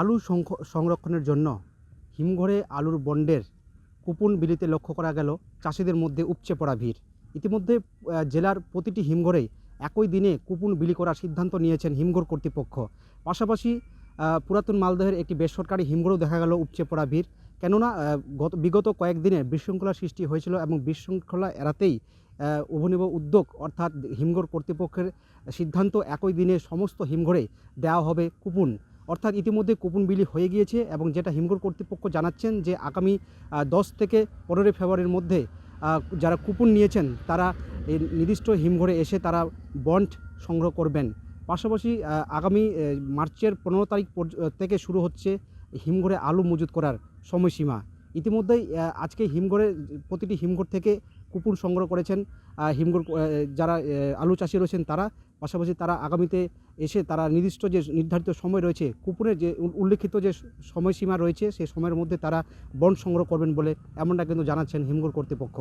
আলু সংরক্ষণের জন্য হিমঘরে আলুর বন্ডের কুপন বিলিতে লক্ষ্য করা গেল, চাষিদের মধ্যে উপচে পড়া ভিড়। ইতিমধ্যে জেলার প্রতিটি হিমঘরে একই দিনে কুপন বিলি করার সিদ্ধান্ত নিয়েছেন হিমঘর কর্তৃপক্ষ। পাশাপাশি পুরাতন মালদহের একটি বেসরকারি হিমঘরেও দেখা গেল উপচে পড়া ভিড়। কেননা গত, বিগত কয়েকদিনে বিশৃঙ্খলা সৃষ্টি হয়েছিল এবং বিশৃঙ্খলা এড়াতেই অভিনব উদ্যোগ অর্থাৎ হিমঘর কর্তৃপক্ষের সিদ্ধান্ত একই দিনে সমস্ত হিমঘরে দেওয়া হবে কুপন। অর্থাৎ ইতিমধ্যে কুপন বিলি হয়ে গিয়েছে এবং যেটা হিমঘর কর্তৃপক্ষ জানাচ্ছেন যে আগামী দশ থেকে পনেরোই ফেব্রুয়ারির মধ্যে যারা কুপন নিয়েছেন তারা নির্দিষ্ট হিমঘরে এসে তারা বন্ড সংগ্রহ করবেন। পাশাপাশি আগামী মার্চের পনেরো তারিখ থেকে শুরু হচ্ছে হিমঘরে আলু মজুত করার সময়সীমা। ইতিমধ্যেই আজকে হিমঘরে, প্রতিটি হিমঘর থেকে কুপুর সংগ্রহ করেছেন। হিমঘর যারা আলু চাষি রয়েছেন তারা, পাশাপাশি তারা আগামীতে এসে তারা নির্দিষ্ট যে নির্ধারিত সময় রয়েছে কুপুরের যে উল- উল্লেখিত যে সময়সীমা রয়েছে সেই সময়ের মধ্যে তারা বন সংগ্রহ করবেন বলে এমনটা কিন্তু জানাচ্ছেন হিমঘর কর্তৃপক্ষ।